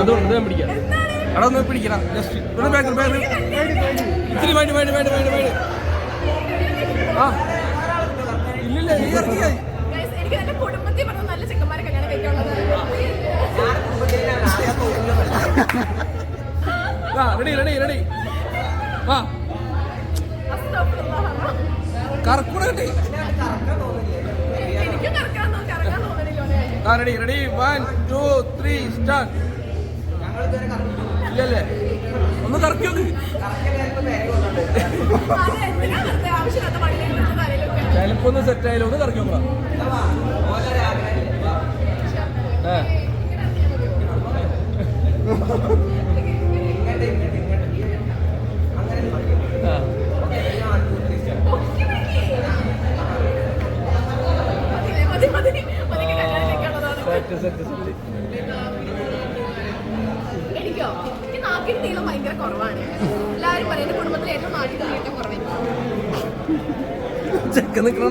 അതുകൊണ്ട് ഞാൻ പിടിക്കാം. എടാ ഒന്ന് പിടിക്കണം. ജസ്റ്റ് ഇവിടെ ബാക്ക് ബാക്ക് ഇത്തിരി വേണ്ടി വേണ്ടി വേണ്ടി വേണ്ടി വേണ്ടി ആ. ഇല്ലില്ല കഴിക്കാനുള്ളത്. ആ റെഡി റെഡി റെഡി ആ. കറക്കൂടെ കിട്ടി ready ready one two three start ഇല്ലല്ലേ? ഒന്ന് കറക്കി തലയിലൊക്കെ ചിലപ്പോ ഒന്ന് സെറ്റ് ആയാലും ഒന്ന് കറക്കി നോക്കാം. സെറ്റ് സെറ്റ് സെറ്റ് എനിക്കോ എനിക്ക് നാക്കിന് നീളം ഭയങ്കര കുറവാണ്. എല്ലാവരും പറയും എന്റെ കുടുംബത്തിൽ ഏറ്റവും നാട്ടിൽ നീട്ടം കുറവായിരിക്കും ചെക്ക് നിക്കണ